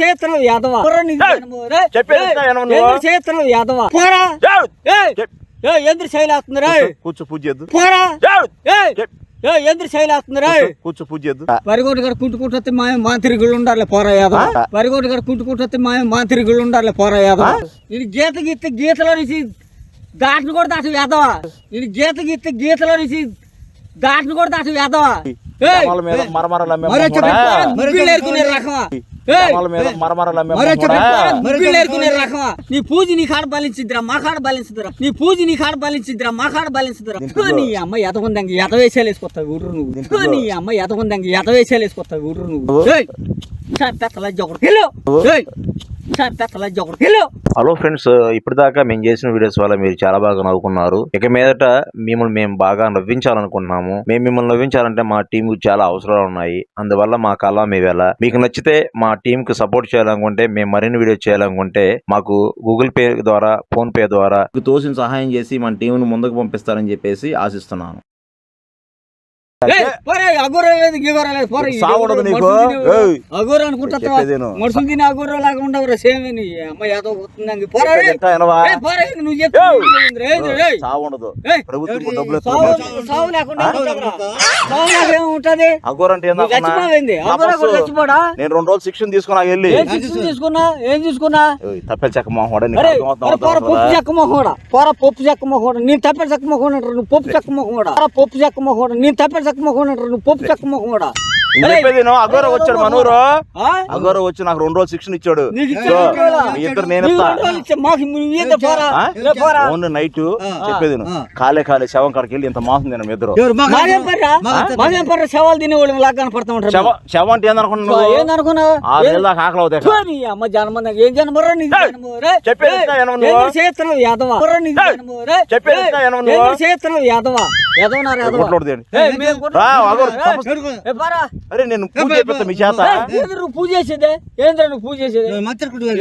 చేస్తున్నావు యాదవ? యాదవ? పోరా. ఎందుకు కూర్చో, పూజ ఎందుకు కూర్చో, పూజ వరిగోటి గడ కుంటుకుంటే మా మాంత్రికులు ఉండాలి పోరా యాదవ? వరిగోటి గడ కుంటుకుంటే మా మాంత్రికులు ఉండాలి పోరా యాదవ? ఇది గీత గీత గీతలో నుంచి దాటిని కూడా దాటి యాదవ. ఇది గీత గీత గీతలో నుంచి దాటిని కూడా దాటి యాదవ! జమాల మీద మరమరలు అమ్మే మరో చెప్పి మొహమోడా? పోరా, గుగ్గిళ్ళు ఏరుకునే రకమా ఏయ్! జమాల మీద మరమరలు అమ్మే మరో చెప్పి మొహమోడా? పోరా, గుగ్గిళ్ళు ఏరుకునే రకమా నీ పూజ నీ కాడ బలించిద్దిరా మా కాడ బలించుదిరా నీ పూజ నీ కాడ బలించిద్దిరా మా కాడ బలించుదిరా. నీ అమ్మ ఎతకుందంగి ఎత వేసేలేసుకొస్తావు ఊరు నువ్వు. నీ అమ్మ ఎతకుందంగి ఎత వేసేలేసుకొస్తావు ఊరు నువ్వు! సార్ తెత్తల జొకడికి హలో. ఫ్రెండ్స్ ఇప్పటిదాకా మేము చేసిన వీడియోస్ వల్ల మీరు చాలా బాగా నవ్వుకున్నారు. ఇక మీదట మిమ్మల్ని మేము బాగా నవ్వించాలనుకుంటున్నాము. మేము మిమ్మల్ని నవ్వించాలంటే మా టీం చాలా అవసరాలు ఉన్నాయి. అందువల్ల మా కళ మీ వేళ. మీకు నచ్చితే మా టీం కు సపోర్ట్ చేయాలనుకుంటే మేము మరిన్ని వీడియోస్ చేయాలనుకుంటే మాకు గూగుల్ పే ద్వారా ఫోన్ పే ద్వారా మీకు తోసిన సహాయం చేసి మన టీంను ముందుకు పంపిస్తారని చెప్పేసి ఆశిస్తున్నాను. నీకు? అనుకుంటా. మనుషులు తిని లాగా ఉండవు సేమ్ నీ అమ్మ నువ్వు! ప్రభుత్వం డబ్బులు సావు లేకుండా. సావు లేకుండా అంటే. చచ్చిపోడా? నేను రెండు రోజులు శిక్షణ తీసుకున్నా వెళ్ళి. ఏం శిక్షణ తీసుకున్నా? ఏం తీసుకున్నా? తప్పేలు చెక్క మొహం నీకు అరే అర్థమవుతుందా? అరే పోరా పప్పు చెక్క మొహోడా పోరా పప్పు చెక్క మొహోడా నేను తప్పని చెక్క మొహోడా నువ్వు పప్పు చెక్క మొహోడా పోరా పప్పు చెక్క మొహోడా నేను చెక్క నువ్వు పప్పు చెక్క చెప్పేది. అఘోర వచ్చాడు మనూరు. ఆ? అఘోర వచ్చి నాకు రెండు రోజులు శిక్షణ ఇచ్చాడు. ఇద్దరు నేను నైట్ చెప్పేది. కాలే కాలే శవం కాడికి వెళ్ళి ఇంత మాసం తిన ఇద్దరు. శవాలు తినేవాళ్ళు లాగా కనపడతా ఉంటారు శవ శవం అంటే ఏందనుకున్నావు ఆరు నెలల దాకా ఆకలి అవుతాయి అమ్మ జన్మ ఏం జన్మరా నీ చెప్పేది చేస్తున్నావు యాదవ? చెప్పేది చేస్తున్నావు యాదవ? అరే నేను పూజ చేపిస్తా మీ చేత. ఏయ్, ఏంది నువ్వు పూజ చేసేదే? ఏంద్రా నువ్వు పూజ చేసేది?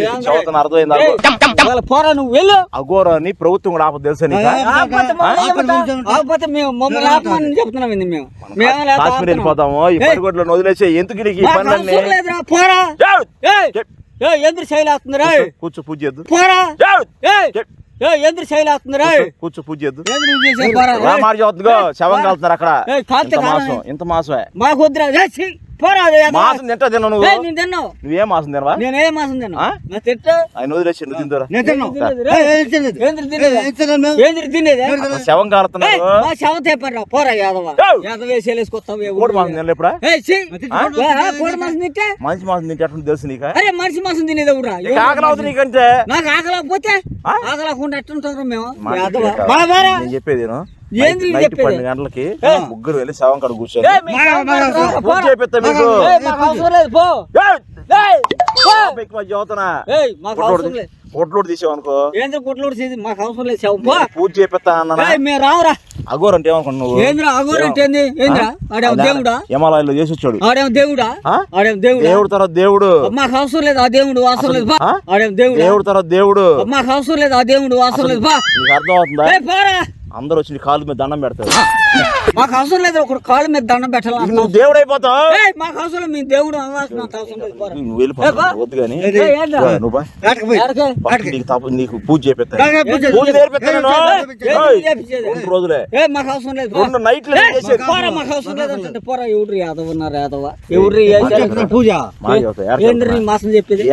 ఏంద్రా? చదువుతున్న అర్థమైందా ఏయ్, ఇవాళ పోరా నువ్వు వెళ్ళు. అఘోర అని ప్రభుత్వం కూడా ఆపద తెలుసా? ఆపకపోతే మేము మమ్మల్ని ఆపమని చెప్తున్నాం మేము? కాశ్మీర్. వెళ్ళిపోతాము ఈ ఏయ్, పడిగొడ్లను వదిలేసి ఎందుకు నీకు ఈ పనులన్నీ? పోరా. ఎందుకు శైలేస్తుంది రా కూర్చో, పూజ చేద్దు. పోరా. ఎందుకు శైలేస్తుంది రా కూర్చో, పూజ చేద్దు. ఏంది నువ్వు చేసే పోరా రా మాట చదువుతుందిగో శవం కాలుతున్నారు అక్కడ. ఇంత. మాసం ఇంత మాసమే. మాకు వద్దురా. మాసం తింటా తిన్నావు నువ్వు? ఏయ్, నేను తిన్నావు. నువ్వేం మాసం తినవా నేను ఏ మాసం తిన్నా తిట్టా ఆయన వదిలేసి నువ్వు తిందురా తినేది శవం మా శవ పోరా యాదవ కోడి మాసం తినలే కోడి మాసం తింటే? మంచి మాసం తింటే అట్లా తెలుసు నీకు? అరే మనిషి మాసం తినేది ఆకలి అవుతుంది నీకంటే. నాకు ఆకలేకపోతే ఆ? ఆకలేకుండా ఎట్టుంటారు మేము? చెప్పేది నైట్? పన్నెండు గంటలకి ముగ్గురు వెళ్ళి శవం కాడ కూర్చొని. చేపిస్తా మీకు కొట్లోడు తీసావనుకో. ఏంద్ర కొట్లోడు చేసి మాకు అవసరం లేదు శవం. పో. పూజ చేపిస్తా అన్నా ఏయ్, మేము రావురా. అఘోర్ అంటే ఏమనుకున్నావు నువ్వు? ఏంద్ర అగోరు అంటే ఏంది? ఏంద్రా? ఆడేమో దేవుడా? హిమాలయాల్లో చేసి వచ్చాడు. ఆడేమో దేవుడా? ఆ? ఆడేమో దేవుడా? దేవుడు తర్వాత దేవుడు. మాకు అవసరం లేదు ఆ దేవుడు అవసరం లేదు బా ఆ? ఆడేమో దేవుడా? దేవుడు తర్వాత దేవుడు. మాకు అవసరం లేదు ఆ దేవుడు అవసరం లేదు బా నీకు అర్థం అవుతుందా ఏయ్, పోరా. అందరూ వచ్చి కాలు మీద దండం పెడతారు. మాకు అవసరం లేదు ఒక కాళ్ళ మీద దండం పెట్టాలి నువ్వు దేవుడు అయిపోతావు. మాకు అవసరం మీ దేవుడు. నువ్వు? వద్దు కానీ ఏంద్రా? నీకు తప్ప నీకు పూజ చేపిస్తా ఏయ్, పూజ నేర్పిస్తాను. రెండు రోజులే. మాకు అవసరం లేదు. రెండు నైట్లు పోరా మాకు అవసరం లేదు అంటే పోరా ఎవరు యాదవ్ ఉన్నారు యాదవ? ఎవరు పూజ? ఏంద్ర? మాసం చెప్పేది?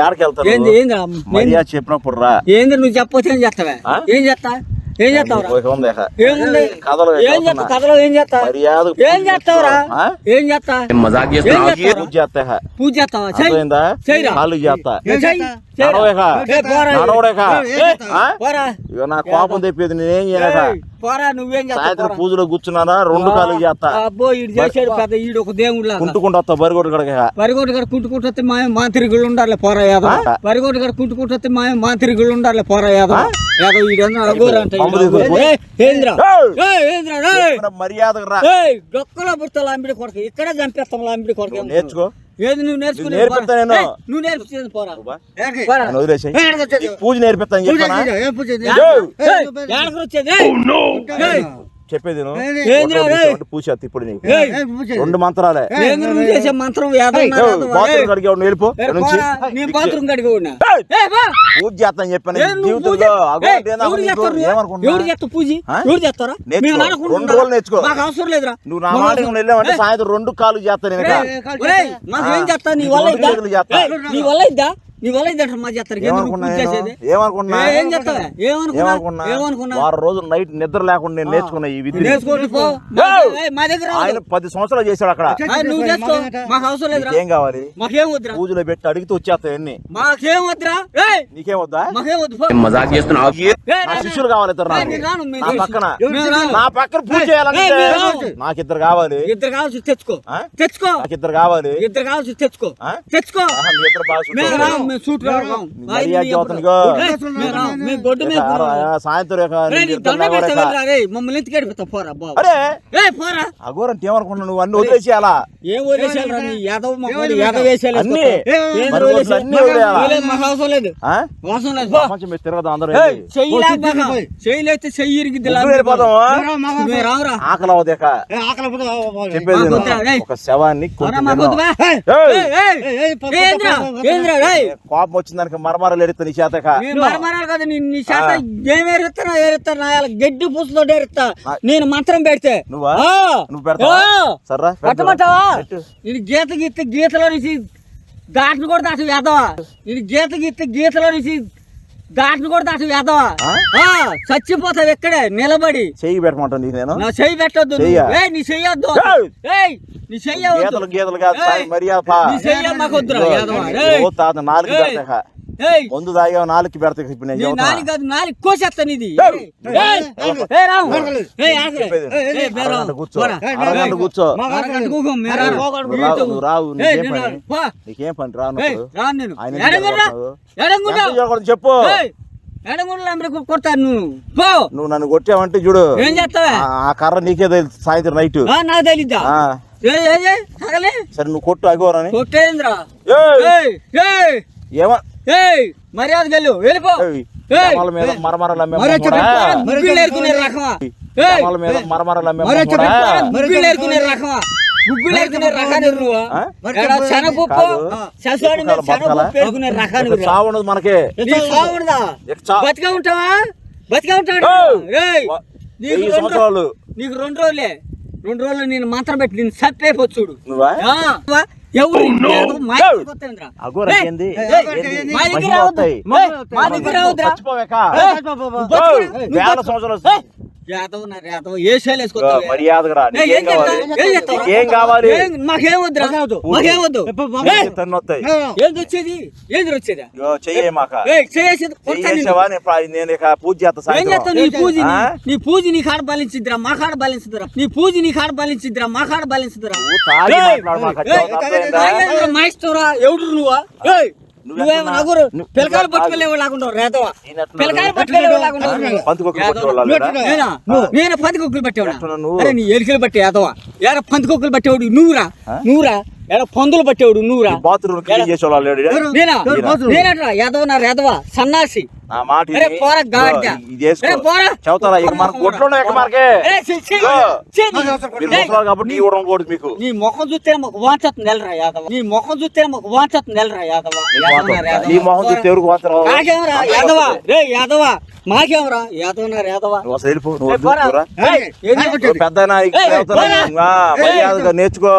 ఏంది చెప్పినప్పుడు రా. ఏంది నువ్వు చెప్పొచ్చు ఏం చేస్తావా? ఏం చేస్తా? ఏం కథలు ఏం చేస్తా కథలో ఏం చేస్తా మర్యాద ఏం చేస్తావురా? ఏం చేస్తా మజాక్ పూజ చేస్తా. చేస్తావా. కాళ్ళు చేస్తా నా కోపం తెప్పేది నేనేం చేయలేక. పోరా నువ్వేం చేస్తావు? సాయంత్రం. పూజలో కూర్చున్నానా? రెండు కాళ్ళు చేస్తా. అబ్బో ఈడు చేసాడు పెద్ద ఈడు ఒక దేవుడు కుంటుకుంటూ వస్తా బరిగొడ్డు కడక. వరిగోటి గడ కుంటుకుంటే మా మాంత్రికులు ఉండాలి పోరా యాదవ. ఆ? వరిగోటి గడ కుంటుకుంటే మా మాంత్రికులు ఉండాలి పోరా యాదవ. యాదవ్ ఈడన్నా అగోరు అంట ఏయ్ డొక్కలో పుడతా లాంబిడి కొడుకు ఇక్కడ చంపేస్తాం లాంబిడి కొడుకు నేర్చుకో ఏది నువ్వు నేర్చుకుని నేర్పిస్తా నేను. నువ్వు నేర్పించేది పోరా పూజ నేర్పిస్తాను ఏడకి వచ్చేది? చెప్పేది పూసేత్తా ఇప్పుడు నీకు. రెండు మంత్రాలే. మంత్రం బాత్రూమ్. కడిగి వెళ్ళిపో. నుంచి బాత్రూమ్. పూజ చేస్తాను చెప్పాను. జీవితంలో ఎవరు పూజ? ఎవరు చేస్తారా. రెండు రోజులు నేర్చుకో. మాకు అవసరం లేదురా. నువ్వు నా మాట వెళ్ళావంటే సాయంత్రం రెండు కాలు చేస్తాను నేను మాకు చేస్తా. నీ వల్ల నీ వల్ల ఇద్దా? నీ వల్ల ఇద్దా మా చేస్తారు ఎందుకు ఏమనుకున్నా పూజ నేను? చేసేది? ఏమనుకున్నా? ఏ, ఏం చేస్తావా? ఏమనుకున్నా? ఏమనుకున్నా? ఏమనుకున్నా? వారం రోజులు నైట్ నిద్ర లేకుండా నేను నేర్చుకున్నా ఈ విద్య మా దగ్గర. ఆయన పది సంవత్సరాలు చేశాడు అక్కడ. నువ్వు చేసుకో. మాకు అవసరం లేదురా. ఏం కావాలి? మాకేం వద్దురా. పూజలో పెట్టి అడిగితే వచ్చేస్తాయి అన్ని. మాకేం వద్దురా. ఏయ్ నీకేం వద్దా? మాకేం వద్దు పో. మజాక్ చేస్తున్నావు శిష్యులు కావాలి ఇద్దరు నా. పక్కన. నా పక్కన పూజ చేయాలంటే. నాకు ఇద్దరు కావాలి. ఇద్దరు కావాల్సి తెచ్చుకో? తెచ్చుకో. నాకు ఇద్దరు కావాలి. ఇద్దరు కావాల్సి తెచ్చుకో. ఆ? తెచ్చుకో. ఇద్దరు బాగా మేము సూట్ చదువుతానుగో. మేము గొడ్డు మీద సాయంత్రం మమ్మల్ని ఎందుకు ఎడిపిస్తా పోరా బాబు ఏ పోరా అఘోరంటే ఏమనుకున్నావు నువ్వు అన్ని వదిలేసేయాలా ఏం వదిలేసారా నీ యాదవ్ మొక్కలు యాదవ్ వేసేయాలి అన్ని? అవసరం లేదు? అవసరం లేదు తిరగదు అందరూ ఏంటి? చెయ్యి ఇరిగిద్ది రావురా ఆకలి అవదేక చెప్పేది. ఒక శవాన్ని. ఏంద్రా ఏంద్రా కోపం వచ్చిందానికి మరమర ఎడుతా నీ చేతక నేను మరమరాలు కదా నీ నీ చేత ఏం ఏరుస్తానో ఏరుస్తా నా గడ్డి పూసలో ఏరుస్తా నేను మంత్రం పెడితే. నువ్వా? పెడతావా? సర్రా పెట్టమంటావా. ఇది గీత గీత గీతలో నుంచి దాటిని కూడా దాటి వేదవా ఇది గీత గీత గీతలో నుంచి దాటిని కూడా దాటి వేదవా చచ్చిపోతావు ఎక్కడే నిలబడి. చెయ్యి పెట్టమంటాను నీకు నేను? నా చెయ్యి పెట్టొద్దు? ఏయ్ నీ చెయ్యొద్దు ఏయ్! నీ చెయ్యవద్దు గీతలు గీతలు కాదు మర్యాద. నీ చెయ్య నాలుగు ముందు తాగా నాలుగు పెడతా ఇప్పుడు నేను. నాలుగు కాదు నాలుగు కోసేస్తాను ఇది కూర్చో. రావు, నువ్వు రావు ఏయ్, నీకేం పని? రాను. చెప్పు. కొడతాను నువ్వు. పో. నువ్వు నన్ను కొట్టావంటే చూడు. ఏం చేస్తావా? ఆ- కర్ర నీకే తెలుసు సాయంత్రం నైట్ ఆ, నాకు తెలీదా? సరే నువ్వు కొట్టు అగోరని కొట్టేంద్రా? ఏయ్! ఏయ్ ఏయ్! ఏమ ఏయ్ మర్యాద గెలు వెళ్ళిపో. మీద మరమరలు అమ్మే మీద మరమరలు అమ్మే ఏరుకునే రకమా? ఏరుకునే రకాన్ని నువ్వు? శనగపప్పు మీద శనగపప్పు ఏరుకునే రకాన్ని మనకే. నీ సావుండదా ఇక చా- బతిగా ఉంటావా? బతిగా ఉంటాడు నీకు రెండు నీకు రెండు రోజులే. రెండు రోజులు నేను మంత్రం పెట్టి నేను సత్యైపోతు చూడు. నువ్వా? ఎవరు మా దగ్గర రావద్దు. మా దగ్గర రావద్దురా. ఏ కావాలి మాకేం వద్దురా మాకేం వద్దు ఏంది వచ్చేది ఏంది వచ్చేది నేను పూజ చేస్తా నీ పూజ? నీ పూజ నీ కాడ బలించిద్దిరా మా కాడ బలించుదురా నీ పూజ నీ కాడ బలించిద్దిరా మా కాడ బలించుదురా మాయిస్తురా ఎవడు నువ్వా ఏయ్, నువ్వేమో నగురు నువ్వు- పిల్లకాయలు పట్టుకెళ్ళేవో లాగుంటావు రేతవా పిల్లకాయలు పట్టుకెళ్ళేవో లేరా? నేనా? నేను పంది కుక్కలు పట్టేవాడా? అరే నీ ఎలికలు పట్టే యాదవా ఏడ పంది కుక్కలు పట్టేవాడు? నువ్వురా? నువ్వురా? పందులు పట్టేవాడు నువ్వురా బాత్రూమ్ క్లీన్ చేసేవాళ్ళు లేడు ఈడ? నేనా ఈయన. నేనట్రా యాదవ నా రేదవా సన్నాసి నా ముఖం చూస్తే వాంచతుంది వెళ్ళరా యాదవ నీ ముఖం చూస్తే వాంచతుంది వెళ్ళరా యాదవ నీ యాదవ చూస్తే నాకేమరా రే యాదవ మాకేమరా యాదవ నా యాదవ పెద్ద నేర్చుకో.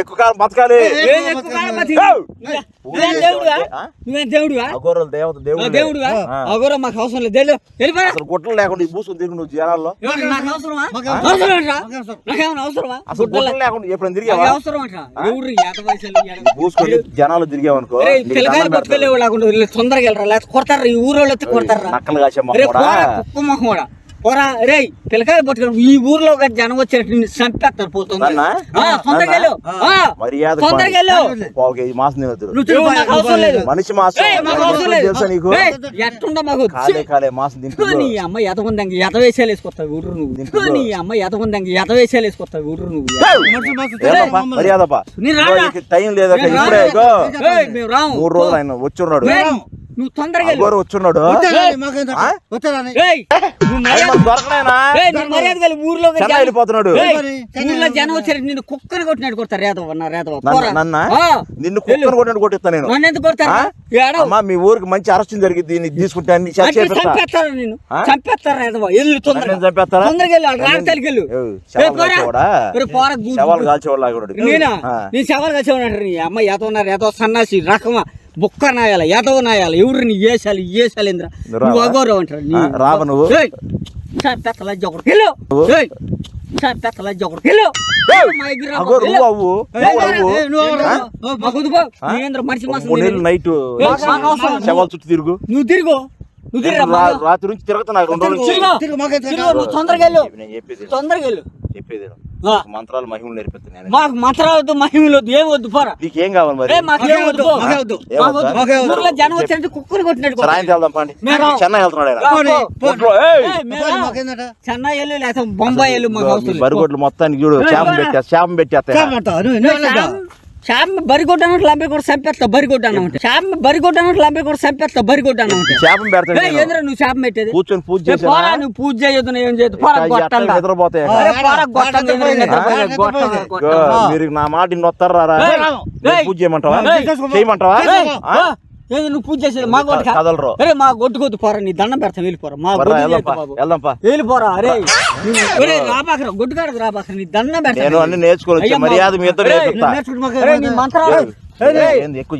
ఎక్కువ బతకాలి ఏం ఎక్కువ కాలం బతికి- ఏయ్. నువ్వే- నువ్వేం దేవుడువా ఆ? నువ్వేం దేవుడువా అఘోరాలు దేవత ఆ, దేవుడు దేవుడువా ఆ. అగోరా మాకు అవసరం లేదు అసలు గుట్టలు లేకుండా ఈ తిరుగు నువ్వు జనాల్లో అసలు. గుట్టలు లేకుండా తిరిగావా బూసుకొని జనాలు తిరిగావనుకో తొందరగా వెళ్ళరా లేకపోతే కొడతారా ఈ ఊరు వాళ్ళు వచ్చి కొడతారా నక్కలు కాసే మొహం కూడా పోరా రే పిల్లకాయలు పట్టుకొని ఈ ఊర్లో ఒక జనం వచ్చేటట్టు నిన్ను చంపేస్తారు పోతుంది? తొందరగా వెళ్ళు ఆ, మర్యాద తొందరగా వెళ్ళు లేదు. మనిషి లేదు. ఎట్టుండో మాకు కాలే కాలే మాసం ఛీ, తింటుందో నీ అమ్మ ఎతకుందంగి ఎతవేసాలు వేసుకొస్తావు ఊరు నువ్వు. నీ అమ్మ ఎతకుందంగి ఎతవేసాలు వేసుకొస్తావు ఊరు నువ్వు. టైం నేను ఇప్పుడే మూడు రోజులు ఆయన వచ్చి ఉన్నాడు. మేము- నువ్వు తొందరగా వెళ్ళు. వచ్చున్నాడు నువ్వు మర్యాద దొరకనేనా ఏయ్, నువ్వు చెన్నై జనం- వెళ్ళిపోతున్నాడు ఏయ్, ఊర్లో జనం. వచ్చారు నిన్ను కుక్కని కొట్టినట్టు కొడతారు రేదవ నా రేదవ నన్ను- పోరా. నన్నా? ఆ, నిన్ను వెళ్ళు. కుక్కను కొట్టినట్టు కొట్టిస్తా నేను నన్ను ఎందుకు కొడతారు ఆ? ఏడవ అమ్మా మీ ఊరికి మంచి అరెస్ట్ జరిగింది దీన్ని తీసుకుంటే అన్ని అంటే చేపిస్తా చంపేస్తారు నిన్ను ఆ? చంపేస్తారు రేదవ వెళ్ళు తొందరగా నన్ను చంపేస్తారా? తొందరగా వెళ్ళు వాళ్ళ రాజధానికి వెళ్ళు ఏయ్, ఏ, శవాలు పోరా. కాల్చేవాడా? ఒరే, పోరా, గు- శవాలు కాల్చేవాడు లాగా నేనా ఆ. నేను సవాల్ కలిసేవాడు నీ అమ్మ ఉన్నారు ఏదో సన్నాసి రకమా బుక్క నాయాల ఏదో నాయాల ఎవరు నీ ఏసాలి ఏసాలి ఇంద్ర? నువ్వు నువ్వు రావా? అగౌరవం అంటారు? రావా నువ్వు? మాసం మూడు తినేది. నెలలు నైట్. శవాలు చుట్టూ తిరుగు. నువ్వు తిరుగు. రాత్రి నుంచి తిరుగుతున్నా రెండు రోజుల. తొందరగా వెళ్ళు. తొందరగా వెళ్ళు. చెప్పేది. మంత్రాలు మహిమలు నేర్పిస్తాను నేను మాకు మంత్రాలతో మహిమలు వద్దు ఏం వద్దు పోరా. నీకేం కావాలి మరి? ఏ మాకేం వద్దు. ఏం. ఊర్లో జనం వచ్చారంటే కుక్కలు కొట్టినట్టు ఆయన వెళ్దాం పండి. చెన్నై వెళ్తున్నాడు చెన్నై వెళ్ళు లేకపోతే బొంబాయి వెళ్ళు మాకు లేదు. బరిగొడ్లు మొత్తానికి చూడు శాపం. పెట్టా శాపం పెట్టేస్తా కామంటావు నువ్వు నువ్వు వెళ్ళొద్దా? శామ్ బరిగొడ్డ అన్నట్టు లంబే కూడా చంపేస్తా బరిగొడ్డ అన్నమాట శామ్ బరిగొడ్డ అన్నట్టు లంబే కూడా చంపేస్తా బరిగొడ్డ అన్నమాట శాపం పెడతాను ఏయ్, నేను. ఏంద్రా నువ్వు శాపం పెట్టేది? కూర్చొని పూజ పోరా నువ్వు పూజ చేయొద్దు ఏం పోరా. నిద్రపోతాయి? గొట్టంగా. మీరు నా మాట ఇన్ని వస్తారా రా? ఏయ్, నేను ఏయ్, పూజ చేయమంటావా? చేయమంటావా? ఏంది నువ్వు పూజ చేసేది మా గొట్ట కదలరు అరే మా గొడ్డుకొద్దు పోరా నీ దండం పెడతాం వెళ్ళిపోరా మా గొడ్డు వెళ్ళిపోరా అరే ఒరే రాబాకరా గొడ్డు కాడకు రాబాకరా నీ దండం పెడతా నేను అన్ని నేర్చుకొని వచ్చా అయ్యా, మర్యాద మీతో నేర్చుకుంటే అరే నీ. మంత్రాలు ఎక్కువ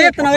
చేస్తున్నావు